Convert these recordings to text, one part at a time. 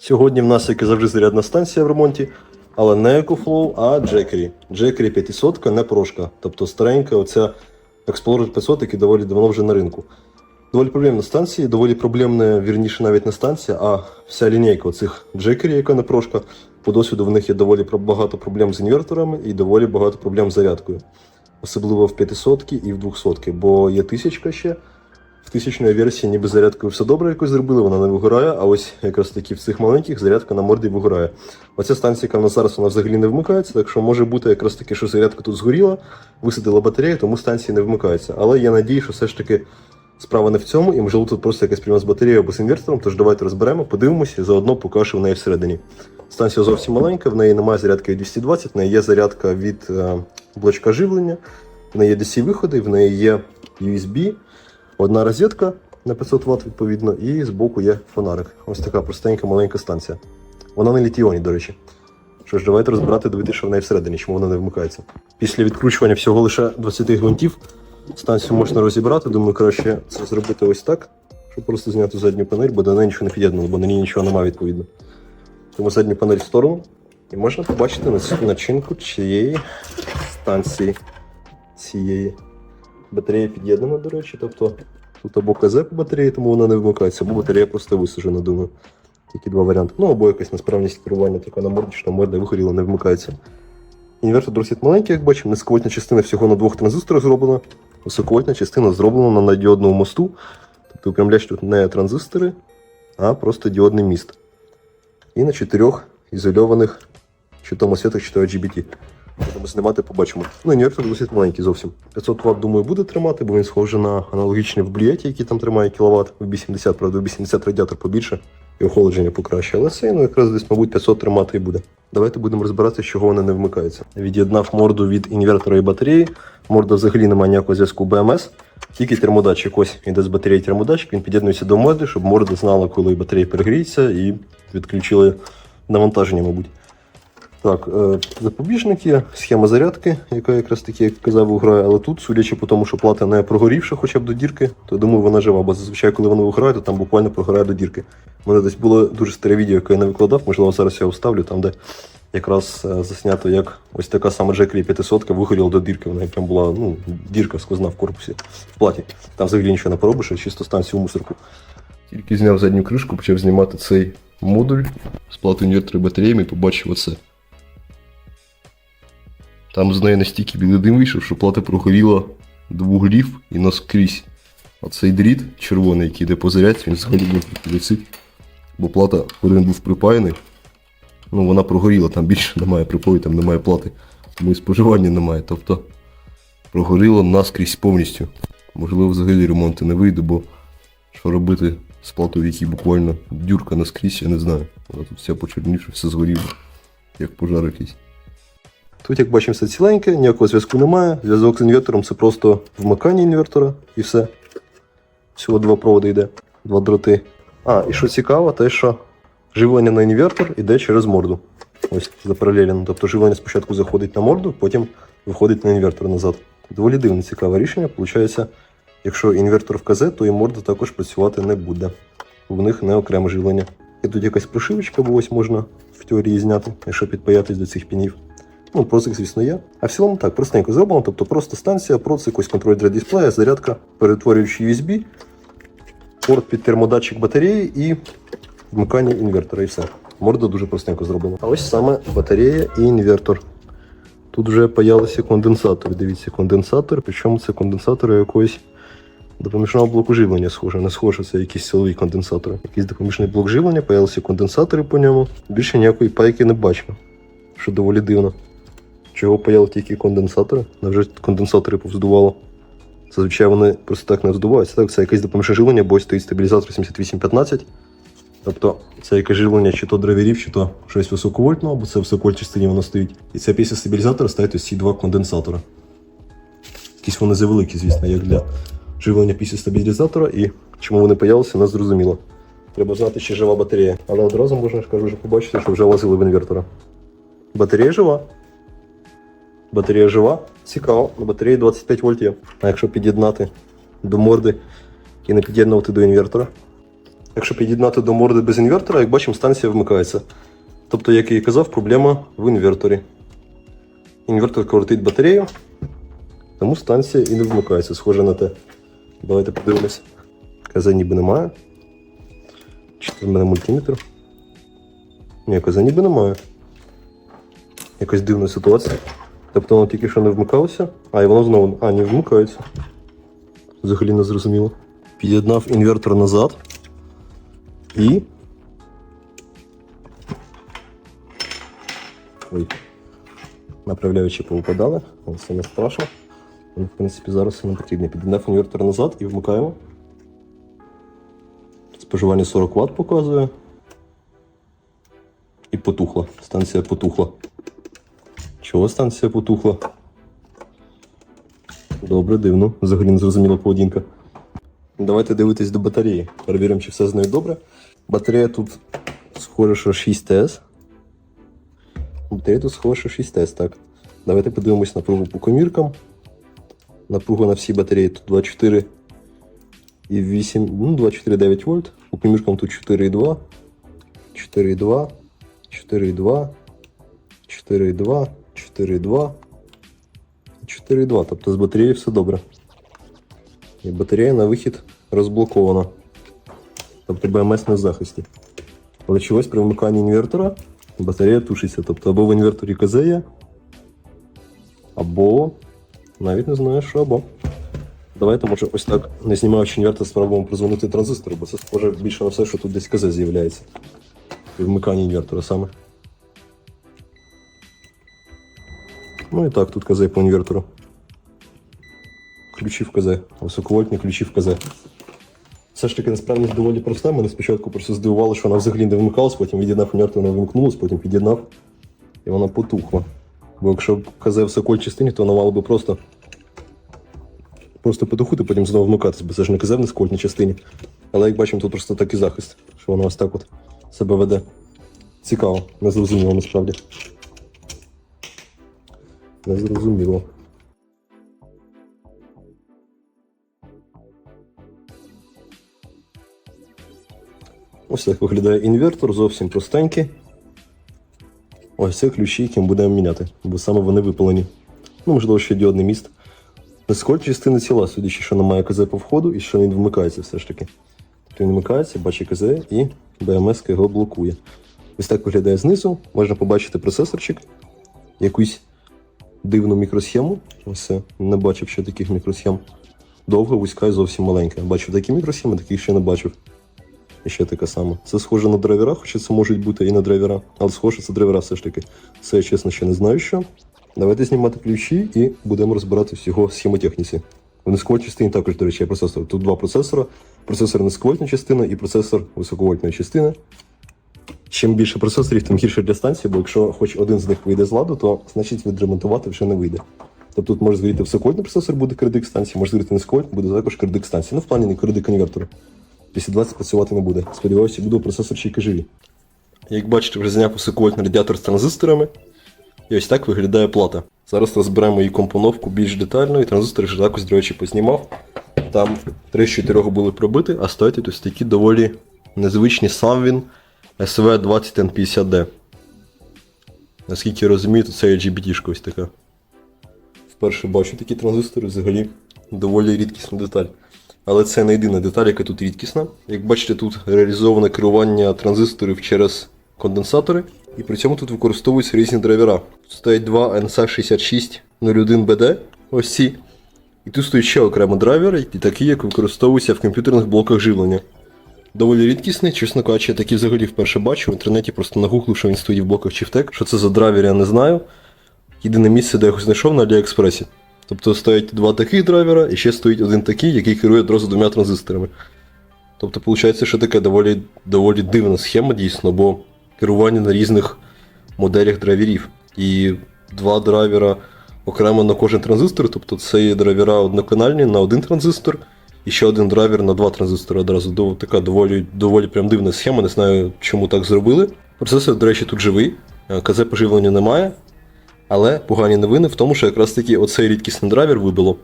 Сьогодні в нас, як і завжди, зарядна станція в ремонті, але не EcoFlow, а Jackery. Jackery 500, не прошка. Тобто старенька оця Explorer 500, який доволі давно вже на ринку. Доволі проблемна станція, доволі проблемна, вірніше, навіть не станція, а вся лінійка оцих Jackery, яка не прошка. По досвіду в них є доволі багато проблем з інверторами і доволі багато проблем з зарядкою. Особливо в 500 і в 200, бо є тисячка ще. В тисячної версії ніби зарядкою все добре якось зробили, вона не вигорає, а ось якраз таки в цих маленьких зарядка на морді вигорає. Оця станція, яка зараз вона взагалі не вмикається, так що може бути якраз таки, що зарядка тут згоріла, висадила батарею, тому станція не вмикається. Але я надію, що все ж таки справа не в цьому, і можливо тут просто якась проблема з батареєю або з інвертором, тож давайте розберемо, подивимося і заодно покажу в неї всередині. Станція зовсім маленька, в неї немає зарядки від 220, в неї є зарядка від е, блочка живлення, в неї є DC-виходи, в неї є USB, одна розетка на 500 Вт відповідно, і збоку є фонарик. Ось така простенька маленька станція. Вона на літіоні, до речі. Що ж, давайте розбирати, дивитися, що в неї всередині, чому вона не вмикається. Після відкручування всього лише 20 гвинтів станцію можна розібрати. Думаю, краще це зробити ось так, щоб просто зняти задню панель, бо до неї нічого не під'єднано, бо на ній нічого немає відповідно. Тому задню панель в сторону. І можна побачити нач- начинку цієї станції. Цієї. Батарея під'єднана, до речі, тобто тут або КЗ по батареї, тому вона не вмикається, або батарея просто висажена, думаю. Тільки два варіанти. Ну, або якась несправність керування, така на морді, що морда вигоріла, не вмикається. Інвертор досить маленький, як бачимо, низьковольтна частина всього на двох транзисторах зроблена. Високовольтна частина зроблена на діодному мосту. Тобто управляєш тут не транзистори, а просто діодний міст. І на чотирьох ізольованих чи то мосфетах, чи то IGBT. Будемо знімати, побачимо. Ну, інвертор досить маленький зовсім. 500 Вт, думаю, буде тримати, бо він схожий на аналогічний в блієті, який там тримає кВт. В 80, правда, в 80 радіатор побільше і охолодження покраще. Але цей, ну якраз десь, мабуть, 500 тримати і буде. Давайте будемо розбиратися, чого вона не вмикається. Від'єднав морду від інвертора і батареї. Морда взагалі немає ніякого зв'язку BMS, тільки термодатчик. Ось іде з батареї термодатчик, він під'єднується до морди, щоб морда знала, коли батарея перегріється, і відключили навантаження, мабуть. Так, е, запобіжники, схема зарядки, яка якраз таки, як казав, грає, але тут, судячи по тому, що плата не прогорівша хоча б до дірки, то я думаю, вона жива, бо зазвичай, коли вона виграє, то там буквально прогорає до дірки. У мене десь було дуже старе відео, яке я не викладав, можливо, зараз я вставлю, там, де якраз е, заснято, як ось така сама Jackery 500 вигоріла до дірки. Вона прям була ну, дірка сквозна в корпусі, в платі. Там взагалі нічого не поробиш, чисто станцію мусорку. Тільки зняв задню кришку, почав знімати цей модуль з платою інвертора батареями і побачив оце. Там з неї настільки білий дим вийшов, що плата прогоріла до вуглів і наскрізь. Оцей дріт червоний, який йде по зарядці, він взагалі не висить. Бо плата, коли він був припаяний, ну вона прогоріла, там більше немає припою, там немає плати. Тому і споживання немає. Тобто прогоріло наскрізь повністю. Можливо, взагалі ремонти не вийде, бо що робити з платою, в якій буквально дюрка наскрізь, я не знаю. Вона тут вся почернівша, все згоріло, як пожар якийсь. Тут, як бачимо, все ціленьке, ніякого зв'язку немає. Зв'язок з інвертором це просто вмикання інвертора і все. Всього два проводи йде, два дроти. А, і що цікаво, те, що живлення на інвертор йде через морду. Ось запаралелено. Тобто живлення спочатку заходить на морду, потім виходить на інвертор назад. Доволі дивне цікаве рішення. Получається, якщо інвертор в КЗ, то і морда також працювати не буде. В них не окреме живлення. І тут якась прошивочка, бо ось можна в теорії зняти, якщо підпаятись до цих пінів. Ну, процик, звісно, є. А в цілому так, простенько зроблено, тобто просто станція, процик, ось контроль для дисплея, зарядка, перетворюючи USB, порт під термодатчик батареї і вмикання інвертора і все. Морда дуже простенько зроблена. А ось саме батарея і інвертор. Тут вже паялися конденсатори. Дивіться, конденсатор, причому це конденсатори якоїсь допоміжного блоку живлення схоже. Не схоже, це якісь силові конденсатори. Якийсь допоміжний блок живлення, паялися конденсатори по ньому. Більше ніякої пайки не бачимо, що доволі дивно. Чого паяли тільки конденсатори? Невже конденсатори повздувало? Зазвичай вони просто так не вздуваються. Так, це якесь допоміжне живлення, бо стоїть стабілізатор 7815. Тобто це якесь живлення чи то драйверів, чи то щось високовольтного, бо це в високовольтній частині воно стоїть. І це після стабілізатора стоять ось ці два конденсатори. Якісь вони завеликі, звісно, як для живлення після стабілізатора, і чому вони появилися, не зрозуміло. Треба знати, чи жива батарея. Але одразу можна ж кажу, вже побачити, що вже лазили в інвертора. Батарея жива. Батарея жива. Цікаво, на батареї 25 вольт є. А якщо під'єднати до морди і не під'єднувати до інвертора, Якщо під'єднати до морди без інвертора, як бачимо, станція вмикається. Тобто, як я і казав, проблема в інверторі. Інвертор крутить батарею, тому станція і не вмикається, схоже на те. Давайте подивимось. КЗ ніби немає. Чи в мене мультиметр? Ні, КЗ ніби немає. Якась дивна ситуація. Тобто воно тільки що не вмикалося, а і воно знову. А, не вмикається. Взагалі не зрозуміло. Під'єднав інвертор назад. І. Ой. Направляючі повипадали, це не страшно. В принципі, зараз не потрібно. Під'єднав інвертор назад і вмикаємо. Споживання 40 Вт показує. І потухла. Станція потухла. Чого станція потухла? Добре, дивно. Взагалі не зрозуміла поведінка. Давайте дивитись до батареї. Перевіримо, чи все з нею добре. Батарея тут схоже, що 6ТС. Батарея тут схоже, що 6ТС, так. Давайте подивимось напругу по коміркам. Напруга на всій батареї тут 24 і 8, ну 24,9 вольт. По коміркам тут 4,2, 4,2, 4,2, 4,2, 4,2, 4,2. Тобто з батареєю все добре. І батарея на вихід розблокована. Тобто БМС не в захисті. Але чогось при вмиканні інвертора батарея тушиться. Тобто або в інверторі КЗ є, або навіть не знаю, що або. Давайте, може, ось так, не знімаючи інвертор, спробуємо прозвонити транзистор, бо це схоже більше на все, що тут десь КЗ з'являється. При вмиканні інвертора саме. Ну і так, тут КЗ по інвертору. Ключі в КЗ, високовольтні ключі в КЗ. Все ж таки насправді доволі проста. Мене спочатку просто здивувало, що вона взагалі не вимикалась, потім від'єднав інвертор, вона вимкнулась, потім під'єднав і вона потухла. Бо якщо б КЗ в соколь частині, то вона мала би просто просто потухути, потім знову вмикатись, бо це ж не КЗ в нескольній частині. Але як бачимо, тут просто такий захист, що вона ось так от себе веде. Цікаво, незрозуміло насправді. Незрозуміло. Ось так виглядає інвертор, зовсім простенький. Ось це ключі, яким будемо міняти, бо саме вони випалені. Ну, можливо, ще діодний міст. Несколь частини ціла, судячи, що немає КЗ по входу і що він вмикається все ж таки. Тобто він вмикається, бачить КЗ і БМС його блокує. Ось так виглядає знизу. Можна побачити процесорчик, якусь дивну мікросхему. Ось не бачив ще таких мікросхем. Довга, вузька і зовсім маленька. Бачив такі мікросхеми, таких ще не бачив. І ще така сама. Це схоже на драйвера, хоча це можуть бути і на драйвера, але схоже, це драйвера все ж таки. Це я чесно ще не знаю що. Давайте знімати ключі і будемо розбирати всього схемотехніці. В низьковольтній частині також, до речі, є процесор. Тут два процесора: процесор низьковольтної частини і процесор високовольтної частини. Чим більше процесорів, тим гірше для станції, бо якщо хоч один з них вийде з ладу, то значить відремонтувати вже не вийде. Тобто тут може згоріти високовольтний процесор, буде кредит станції, може згоріти низьковольтний, буде також кредит станції. Ну, в плані не кредит. Після 20 працювати не буде. Сподіваюся, буду процесорчики живі. Як бачите, вже зняв високовольтний радіатор з транзисторами. І ось так виглядає плата. Зараз розберемо її компоновку більш детально, і транзистори вже також, до речі, познімав. Там 3 з 4 були пробити, а стоять ось такі доволі незвичні Samwin SV20N50D. Наскільки я розумію, то це LGBT ось така. Вперше бачу такі транзистори, взагалі доволі рідкісна деталь. Але це не єдина деталь, яка тут рідкісна. Як бачите, тут реалізоване керування транзисторів через конденсатори, і при цьому тут використовуються різні драйвера. Тут стоять два NSA6601BD, ось ці. І тут стоїть ще окремо драйвери, і такі, як використовуються в комп'ютерних блоках живлення. Доволі рідкісний, чесно кажучи, я такі взагалі вперше бачу. В інтернеті просто нагуглив, що він стоїть в блоках Chieftec. Що це за драйвер, я не знаю. Єдине місце, де я його знайшов на AliExpress. Тобто стоять два таких драйвера і ще стоїть один такий, який керує одразу двома транзисторами. Тобто, виходить, що таке доволі, доволі дивна схема дійсно, бо керування на різних моделях драйверів. І два драйвера окремо на кожен транзистор, тобто це є драйвера одноканальні на один транзистор, і ще один драйвер на два транзистори одразу. Така доволі, доволі прям дивна схема, не знаю, чому так зробили. Процесор, до речі, тут живий, е, КЗ поживлення немає. Але погані новини в тому, що якраз таки оцей рідкісний драйвер вибило.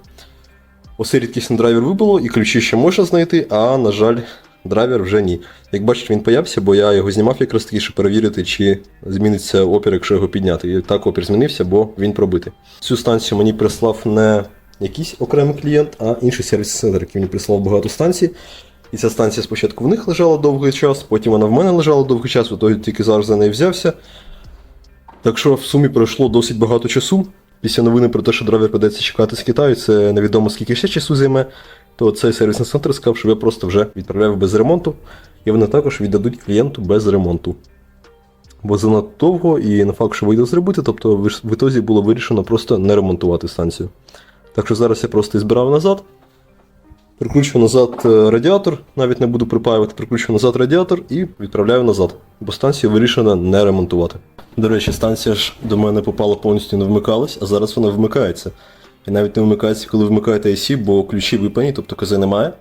Оцей рідкісний драйвер вибило, і ключі ще можна знайти, а на жаль, драйвер вже ні. Як бачите, він появився, бо я його знімав якраз таки, щоб перевірити, чи зміниться опір, якщо його підняти. І так опір змінився, бо він пробитий. Цю станцію мені прислав не якийсь окремий клієнт, а інший сервіс-центр, який мені прислав багато станцій. І ця станція спочатку в них лежала довгий час, потім вона в мене лежала довгий час, в ітогі тільки зараз за неї взявся. Так що в сумі пройшло досить багато часу. Після новини про те, що драйвер придеться чекати з Китаю, це невідомо скільки ще часу займе. То цей сервісний центр сказав, що я просто вже відправляю без ремонту, і вони також віддадуть клієнту без ремонту. Бо занадто довго і не факт, що вийде зробити, тобто в ітозі було вирішено просто не ремонтувати станцію. Так що зараз я просто збирав назад. Прикручую назад е, радіатор, навіть не буду припаювати, прикручую назад радіатор і відправляю назад, бо станцію вирішено не ремонтувати. До речі, станція ж до мене попала повністю не вмикалась, а зараз вона вмикається. І навіть не вмикається, коли вмикаєте AC, бо ключі випані, тобто кози немає.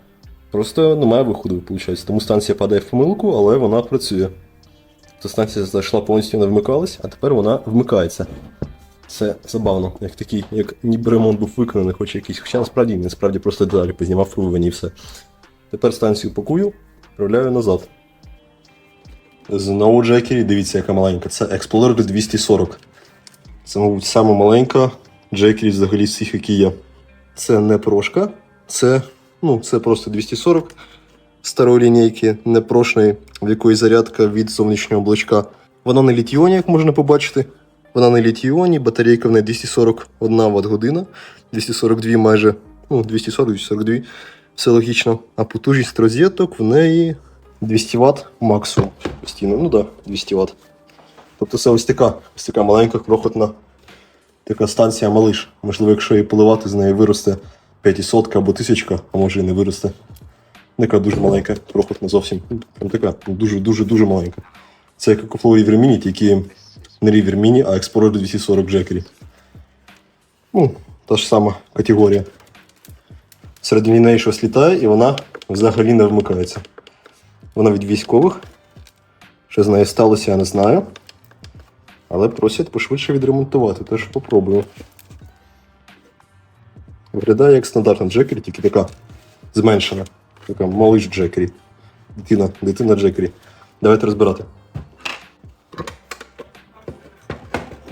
Просто немає виходу, виходить. Тому станція падає в помилку, але вона працює. Тобто станція зайшла повністю не вмикалась, а тепер вона вмикається. Це забавно, як такий, як ніби ремонт був виконаний, хоч якийсь. Хоча насправді ні, насправді просто деталі познімав пробування і все. Тепер станцію пакую, відправляю назад. Знову Джекері, дивіться, яка маленька. Це Explorer 240. Це, мабуть, сама маленька Джекері взагалі з всіх, які є. Це не прошка, це, ну, це просто 240 старої лінійки, не прошної, в якої зарядка від зовнішнього блочка. Вона на літіоні, як можна побачити. Вона на літіоні, батарейка в неї 241 Вт година, 242 майже, ну, 240-242, все логічно. А потужність розеток в неї 200 Вт максимум постійно. Ну так, да, 200 Вт. Тобто це ось така, ось така маленька крохотна така станція малиш. Можливо, якщо її поливати, з неї виросте 500 або 1000, а може і не виросте. Така дуже маленька, крохотна зовсім. Прям така дуже-дуже-дуже маленька. Це як River Mini, тільки не River Mini, а Explorer 240 Jackery. Ну, та ж сама категорія. Всередині неї щось літає і вона взагалі не вмикається. Вона від військових. Що з нею сталося, я не знаю. Але просять пошвидше відремонтувати, тож попробую. Виглядає як стандартна Джекері, тільки така зменшена. Така малиш Джекері. Дитина, дитина Джекері. Давайте розбирати.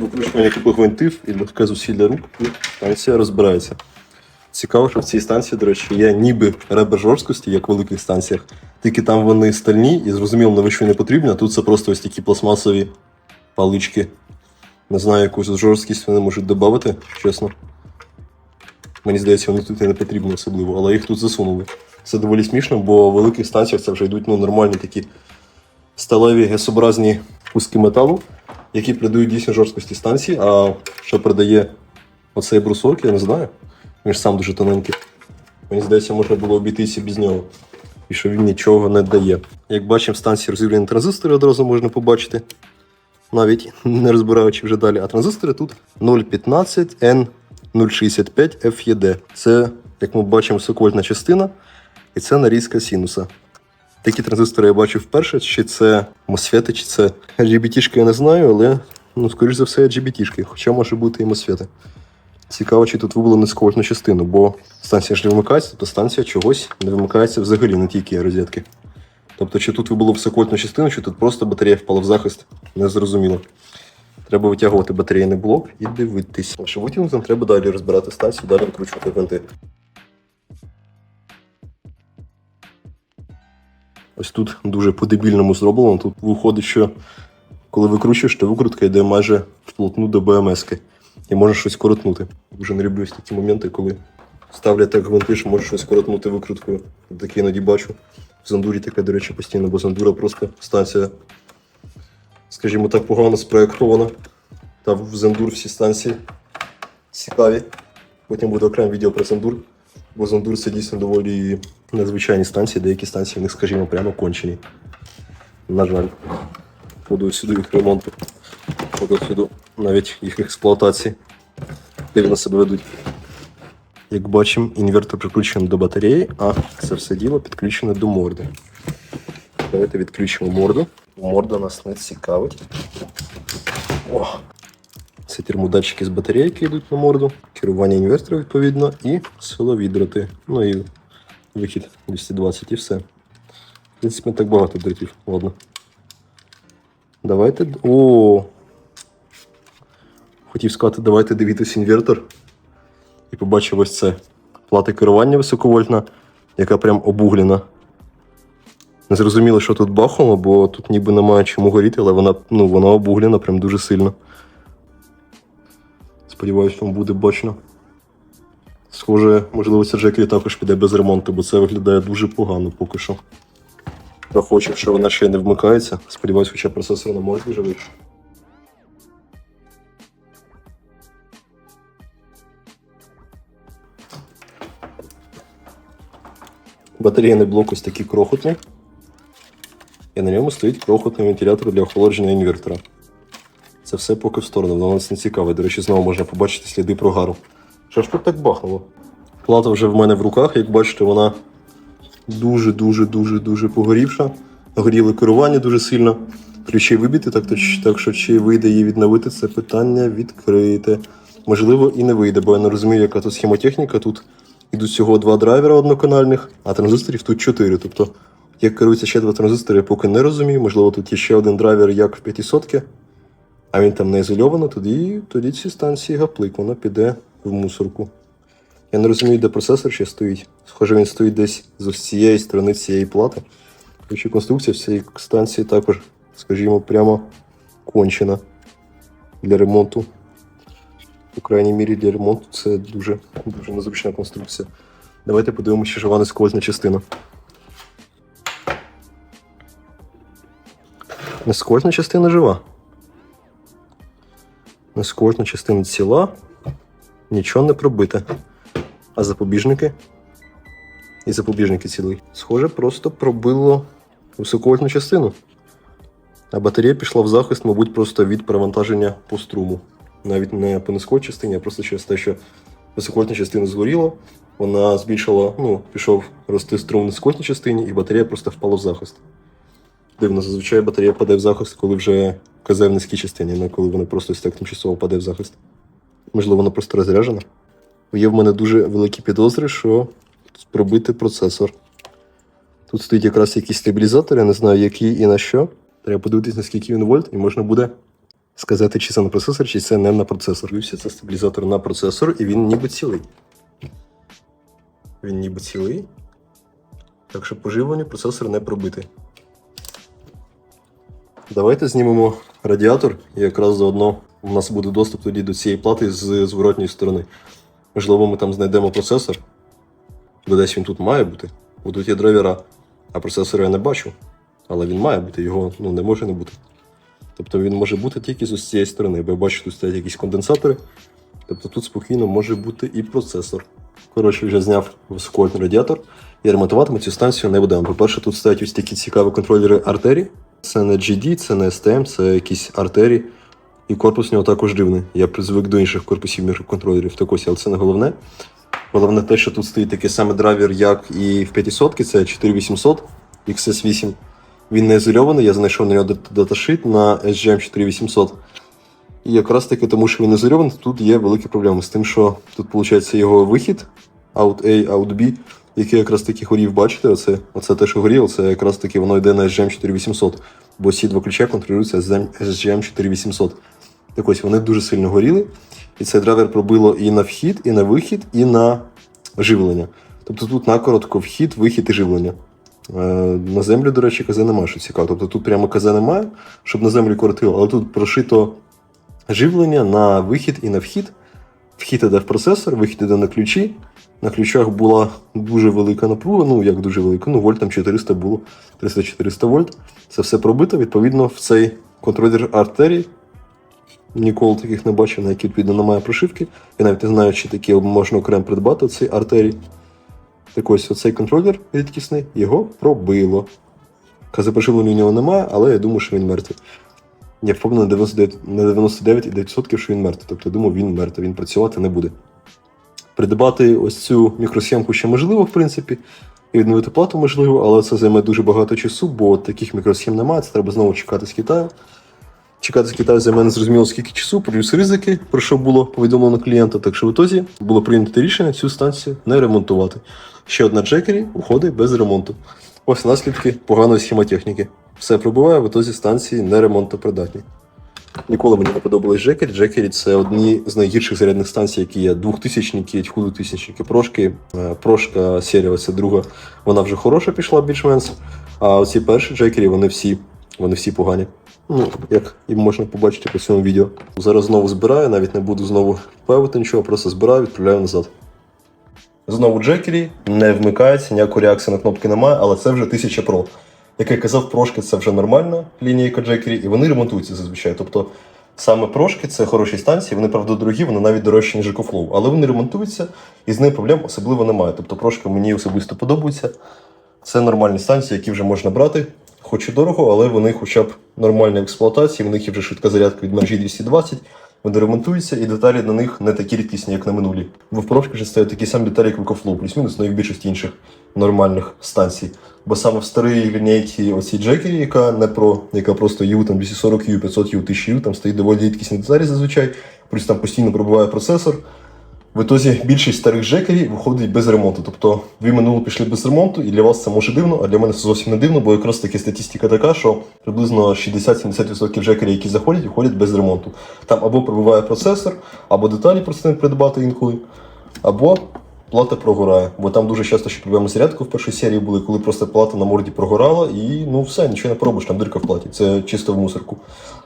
Викручування купих гвинтів і легке зусилля рук, станція розбирається. Цікаво, що в цій станції, до речі, є ніби ребер жорсткості, як в великих станціях. Тільки там вони стальні і зрозуміло, навіщо не потрібні, а тут це просто ось такі пластмасові палички. Не знаю, якусь жорсткість вони можуть додати, чесно. Мені здається, вони тут і не потрібні особливо, але їх тут засунули. Це доволі смішно, бо в великих станціях це вже йдуть ну, нормальні такі сталеві гесобразні куски металу, які придають дійсно жорсткості станції, а що придає оцей брусок, я не знаю. Він ж сам дуже тоненький. Мені здається, можна було обійтися без нього. І що він нічого не дає. Як бачимо, станції роз'явлені транзистори одразу можна побачити. Навіть не розбираючи вже далі. А транзистори тут 015 N065 FED. Це, як ми бачимо, високовольтна частина, і це нарізка синуса. Такі транзистори я бачив вперше, чи це MOSFET, чи це GBT, я не знаю, але, ну, скоріш за все, GBT, хоча може бути і MOSFET. Цікаво, чи тут вибрали низьковольтну частину, бо станція ж не вимикається, то станція чогось не вимикається взагалі, не тільки розетки. Тобто, чи тут вибуло високовольтну частину, чи тут просто батарея впала в захист, не зрозуміло. Треба витягувати батарейний блок і дивитись. А Щоб витягнути, треба далі розбирати станцію, далі викручувати гвинти. Ось тут дуже по-дебільному зроблено. Тут виходить, що коли викручуєш, то викрутка йде майже вплотну до БМС-ки. І можеш щось коротнути. Дуже не люблю такі моменти, коли ставлять так гвинти, що можеш щось коротнути викруткою. Таке іноді бачу. В Зандурі таке, до речі, постійно, бо Зандура просто станція, скажімо так, погано спроєктована. Та в Зандур всі станції цікаві. Потім буде окреме відео про Зандур. Бо Зандур це дійсно доволі незвичайні станції, деякі станції в них, скажімо, прямо кончені. На жаль. Буду сюди їх ремонту. Буду сюди навіть їх експлуатації. Дивно себе ведуть. Як бачимо, інвертор прикручений до батареї, а це все діло підключене до морди. Давайте відключимо морду. Морда нас не цікавить. О! Це термодатчики з батарейки йдуть на морду, керування інвертора відповідно і силові дроти. Ну і вихід 220 і все. В принципі, так багато дротів. Ладно. Давайте. О. Хотів сказати, давайте дивитись інвертор. І побачив ось це. Плата керування високовольтна, яка прям обуглена. Не зрозуміло, що тут бахнуло, бо тут ніби немає чому горіти, але вона, ну, вона обуглена прям дуже сильно. Сподіваюсь, вам буде бачно. Схоже, можливо, ця також піде без ремонту, бо це виглядає дуже погано поки що. Рахочу, що вона ще не вмикається. Сподіваюсь, хоча процесор не може дуже вийти. Батарейний блок ось такий крохотний. І на ньому стоїть крохотний вентилятор для охолодження інвертора. Це все поки в сторону, воно нас не цікаве. До речі, знову можна побачити сліди прогару. Що ж тут так бахнуло? Плата вже в мене в руках, як бачите, вона дуже-дуже-дуже-дуже погорівша. Горіло керування дуже сильно. Ключі вибіти, так, то, так що чи вийде її відновити, це питання відкрите. Можливо, і не вийде, бо я не розумію, яка тут схемотехніка. Тут йдуть всього два драйвера одноканальних, а транзисторів тут чотири. Тобто, як керуються ще два транзистори, я поки не розумію. Можливо, тут є ще один драйвер, як в 500 а він там не ізольовано, тоді, тоді ці станції гаплик, воно піде в мусорку. Я не розумію, де процесор ще стоїть. Схоже, він стоїть десь з ось цієї сторони цієї плати. Хоча конструкція цієї станції також, скажімо, прямо кончена для ремонту. По крайній мірі для ремонту це дуже, дуже незручна конструкція. Давайте подивимося, чи жива несквозна частина. Несквозна частина жива. Несквозна частина ціла, нічого не пробите. А запобіжники? І запобіжники цілий. Схоже, просто пробило високовольтну частину. А батарея пішла в захист, мабуть, просто від перевантаження по струму. Навіть не по низькій частині, а просто через те, що високовольтна частина згоріла, вона збільшила, ну, пішов рости струм в низькій частині, і батарея просто впала в захист. Дивно, зазвичай батарея паде в захист, коли вже КЗ в частині, а коли вона просто так тимчасово паде в захист. Можливо, вона просто розряджена. Є в мене дуже великі підозри, що пробити процесор. Тут стоїть якраз якийсь стабілізатор, я не знаю, який і на що. Треба подивитись, наскільки він вольт, і можна буде сказати, чи це на процесор, чи це не на процесор. Дивився, це стабілізатор на процесор, і він ніби цілий. Він ніби цілий. Так що по живленню процесор не пробитий. Давайте знімемо радіатор, і якраз заодно у нас буде доступ тоді до цієї плати з зворотньої сторони. Можливо, ми там знайдемо процесор, бо десь він тут має бути. Бо тут є драйвера, а процесора я не бачу. Але він має бути, його ну, не може не бути. Тобто він може бути тільки з цієї сторони, бо я бачу, тут стоять якісь конденсатори. Тобто тут спокійно може бути і процесор. Коротше, вже зняв високовольтний радіатор і ремонтувати ми цю станцію не будемо. По-перше, тут стоять ось такі цікаві контролери артерій. Це не GD, це не STM, це якісь артерії. І корпус у нього також дивний. Я призвик до інших корпусів мікроконтролерів. Так ось, але це не головне. Головне те, що тут стоїть такий самий драйвер, як і в 500 це 4800 XS8. Він не ізольований, я знайшов на нього дат- даташит на SGM 4800. І якраз таки тому, що він ізольований, тут є великі проблеми з тим, що тут виходить його вихід, out A, out B, який якраз таки горів, бачите, оце, оце те, що горіло, це якраз таки воно йде на SGM 4800, бо ці два ключа контролюються SGM 4800. Так ось вони дуже сильно горіли, і цей драйвер пробило і на вхід, і на вихід, і на живлення. Тобто тут накоротко вхід, вихід і живлення. Е, на землю, до речі, КЗ немає, що цікаво. Тобто тут прямо КЗ немає, щоб на землю коротило, але тут прошито живлення на вихід і на вхід. Вхід іде в процесор, вихід іде на ключі. На ключах була дуже велика напруга, ну як дуже велика, ну вольт там 400 було, 300-400 вольт. Це все пробито. Відповідно, в цей контролер артерій. Ніколи таких не бачив, на які відповідно немає прошивки. Я навіть не знаю, чи такі можна окремо придбати цей артерій. Так ось оцей контролер рідкісний, його пробило. Казопоживлення у нього немає, але я думаю, що він мертвий. Я впевнений на 99 на 99,9%, що він мертвий. Тобто я думаю, він мертвий, він працювати не буде. Придбати ось цю мікросхемку ще можливо, в принципі, і відновити плату можливо, але це займе дуже багато часу, бо таких мікросхем немає, це треба знову чекати з Китаю. Чекати з Китаю займе незрозуміло скільки часу, плюс ризики, про що було повідомлено клієнта. Так що в ітозі було прийнято рішення цю станцію не ремонтувати. Ще одна Джекері уходить без ремонту. Ось наслідки поганої схемотехніки. Все пробуває, в ітозі станції не ремонтопридатні. Ніколи мені не подобались Джекері. Джекері це одні з найгірших зарядних станцій, які є. Двохтисячники, тисячники, прошки. Е, Прошка серія, це друга, вона вже хороша пішла більш-менш. А оці перші Джекері, вони всі, вони всі погані. Ну, як і можна побачити по цьому відео. Зараз знову збираю, навіть не буду знову певити нічого, просто збираю, відправляю назад. Знову Джекері не вмикається, ніякої реакції на кнопки немає, але це вже 1000 Pro. Як я казав, прошки це вже нормальна лінійка Джекері, і вони ремонтуються зазвичай. Тобто саме прошки це хороші станції, вони правда дорогі, вони навіть дорожчі, ніж EcoFlow, але вони ремонтуються і з ними проблем особливо немає. Тобто прошки мені особисто подобаються. Це нормальні станції, які вже можна брати, хоч і дорого, але вони хоча б нормальні в експлуатації, в них є вже швидка зарядка від мережі 220, вони ремонтуються, і деталі на них не такі рідкісні, як на минулі. Бо в прошки вже стоять такі самі деталі, як в Кофлоу, плюс-мінус, ну і в більшості інших нормальних станцій. Бо саме в старій лінійці оцій Джекері, яка не про, яка просто U, там 240 U, 500 U, 1000 U, там стоїть доволі рідкісні деталі зазвичай, плюс там постійно пробуває процесор. В ітозі більшість старих жекерів виходить без ремонту. Тобто ви минуло пішли без ремонту, і для вас це може дивно, а для мене це зовсім не дивно, бо якраз таки статистика така, що приблизно 60-70% жекерів, які заходять, виходять без ремонту. Там або пробиває процесор, або деталі просто не придбати інколи, або плата прогорає. Бо там дуже часто ще проблеми з в першій серії були, коли просто плата на морді прогорала, і ну все, нічого не поробиш, там дирка в платі. Це чисто в мусорку.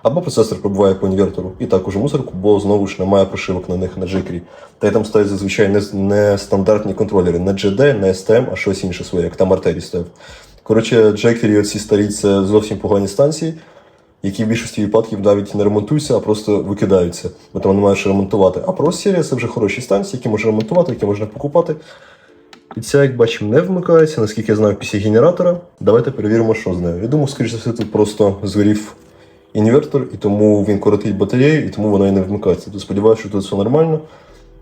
Або процесор пробиває по інвертору, і також у мусорку, бо знову ж немає прошивок на них на Джекері. Та й там стоять зазвичай не, не контролери, не GD, не STM, а щось інше своє, як там Artery стояв. Коротше, Джекері оці старі це зовсім погані станції, які в більшості випадків навіть не ремонтуються, а просто викидаються, бо там немає що ремонтувати. А Pro серія це вже хороші станції, які можна ремонтувати, які можна покупати. І ця, як бачимо, не вмикається, наскільки я знаю, після генератора. Давайте перевіримо, що з нею. Я думаю, скоріш за все, тут просто згорів інвертор, і тому він коротить батарею, і тому вона і не вмикається. То сподіваюся, що тут все нормально.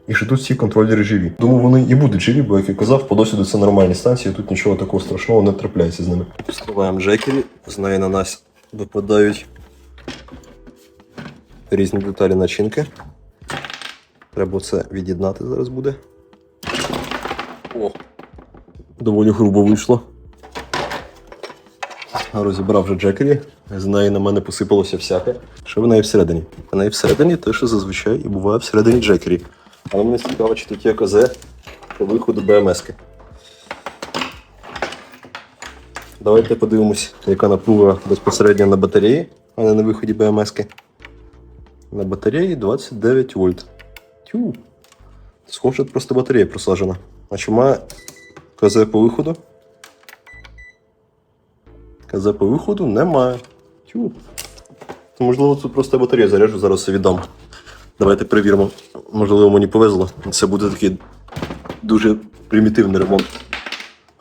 І що тут всі контролери живі. Думаю, вони і будуть живі, бо як я казав, по досвіду це нормальні станції, тут нічого такого страшного не трапляється з ними. Вставаємо Джекері, з неї на нас випадають різні деталі начинки. Треба це від'єднати зараз буде. О, доволі грубо вийшло. Розібрав вже Джекері, з неї на мене посипалося всяке. Що в неї всередині? В неї всередині те, що зазвичай і буває всередині Джекері. Але мене цікаво, чи тут є КЗ по виходу БМС-ки. Давайте подивимось, яка напруга безпосередньо на батареї, а не на виході БМС-ки. На батареї 29 вольт. Тю. Схоже, просто батарея просаджена. А має КЗ по виходу? КЗ по виходу немає. Тю. Можливо, тут просто батарея заряджу, зараз віддам. Давайте перевіримо. Можливо, мені повезло. Це буде такий дуже примітивний ремонт.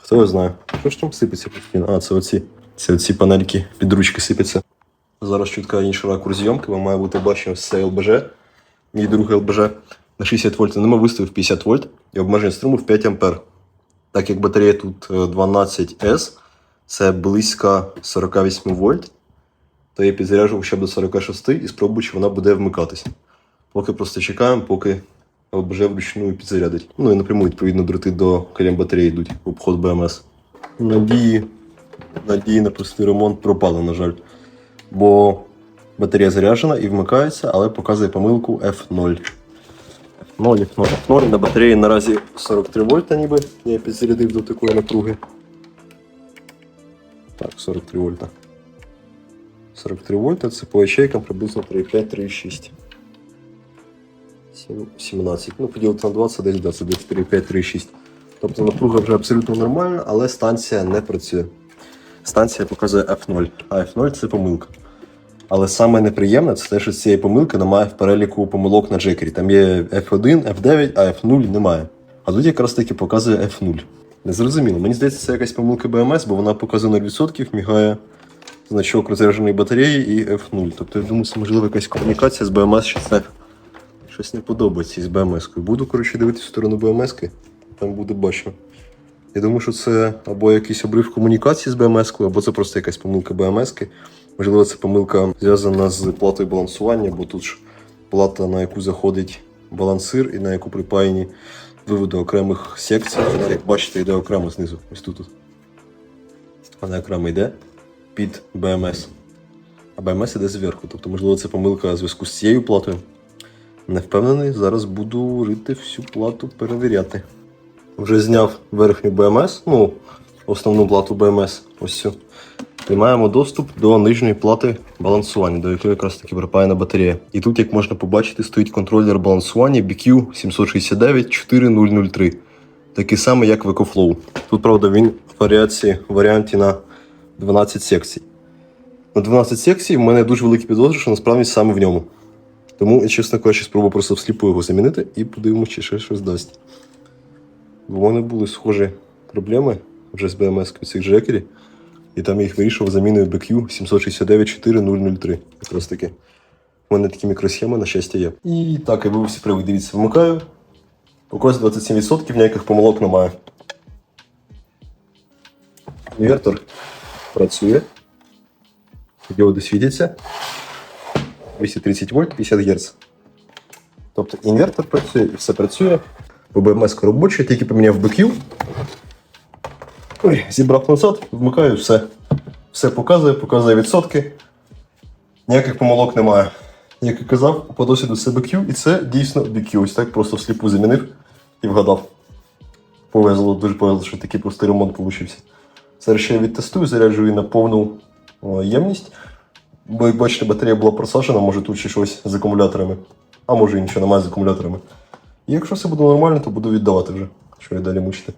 Хто його знає? Що ж там сипеться постійно? А, це оці. Це оці панельки під ручки сипяться. Зараз чутка інший ракурс зйомки, ви має бути бачимо це ЛБЖ. Мій другий ЛБЖ на 60 вольт. Нема виставив 50 вольт і обмеження струму в 5 ампер. Так як батарея тут е, 12С, це близько 48 вольт, то я підзаряджував ще до 46 і спробую, чи вона буде вмикатися. Поки просто чекаємо, поки ЛБЖ вручну підзарядить. Ну і напряму, відповідно, дроти до колін батареї йдуть в обход БМС. Надії, надії на простий ремонт пропали, на жаль. Бо батарея заряджена і вмикається, але показує помилку F0. F0, F0, F0. На батареї наразі 43 вольта, ніби я підзарядив до такої напруги. Так, 43 вольта. 43 вольта це по ячейкам приблизно 3,5-3,6. Сім- 17. Ну, поділити на 20, десь, да, це десь 3,5-3,6. Тобто напруга вже абсолютно нормальна, але станція не працює. Станція показує F0, а F0 це помилка. Але саме неприємне це те, що цієї помилки немає в переліку помилок на Джекері. Там є F1, F9, а F0 немає. А тут якраз таки показує F0. Незрозуміло. Мені здається, це якась помилка BMS, бо вона показує 0%, мігає значок розрядженої батареї і F0. Тобто я думаю, це можливо якась комунікація з BMS, що це щось не подобається із BMS-кою. Буду, коротше, дивитися в сторону BMS-ки, там буде бачно. Я думаю, що це або якийсь обрив комунікації з BMS-кою, або це просто якась помилка BMS-ки. Можливо, це помилка зв'язана з платою балансування, бо тут ж плата, на яку заходить балансир і на яку припаяні виводи окремих секцій. Як бачите, йде окремо знизу. Ось тут. Вона окремо йде під BMS. А BMS іде зверху. Тобто, можливо, це помилка в зв'язку з цією платою. Не впевнений, зараз буду рити всю плату, перевіряти. Вже зняв верхню BMS, ну, основну плату BMS, ось цю. І маємо доступ до нижньої плати балансування, до якої якраз таки припаяна батарея. І тут, як можна побачити, стоїть контролер балансування BQ 769 4003. Такий самий, як в EcoFlow. Тут, правда, він в варіації, варіанті на 12 секцій. На 12 секцій в мене дуже великі підозри, що насправді саме в ньому. Тому, чесно кажучи, спробую просто всліпу його замінити і подивимося, чи ще щось дасть. Бо в мене були схожі проблеми вже з BMS цих джекерів. І там я їх вирішував заміною BQ 769 4003. Якраз таки. У мене такі мікросхеми, на щастя, є. І так, я вивівся привик, дивіться, вмикаю. Покос 27%, ніяких помилок немає. Інвертор працює. Діоди світяться. 230 вольт, 50 Гц. Тобто інвертор працює і все працює. Бо БМС робочий, тільки поміняв BQ. Ой, зібрав назад, вмикаю, все. Все показує, показує відсотки. Ніяких помилок немає. Як і казав, по досвіду це BQ, і це дійсно BQ. Ось так просто всліпу замінив і вгадав. Повезло, дуже повезло, що такий простий ремонт вийшов. Зараз ще я відтестую, заряджую на повну ємність. Бо, як бачите, батарея була просажена, може тут ще щось з акумуляторами. А може і нічого немає з акумуляторами. І якщо все буде нормально, то буду віддавати вже, що я далі мучити.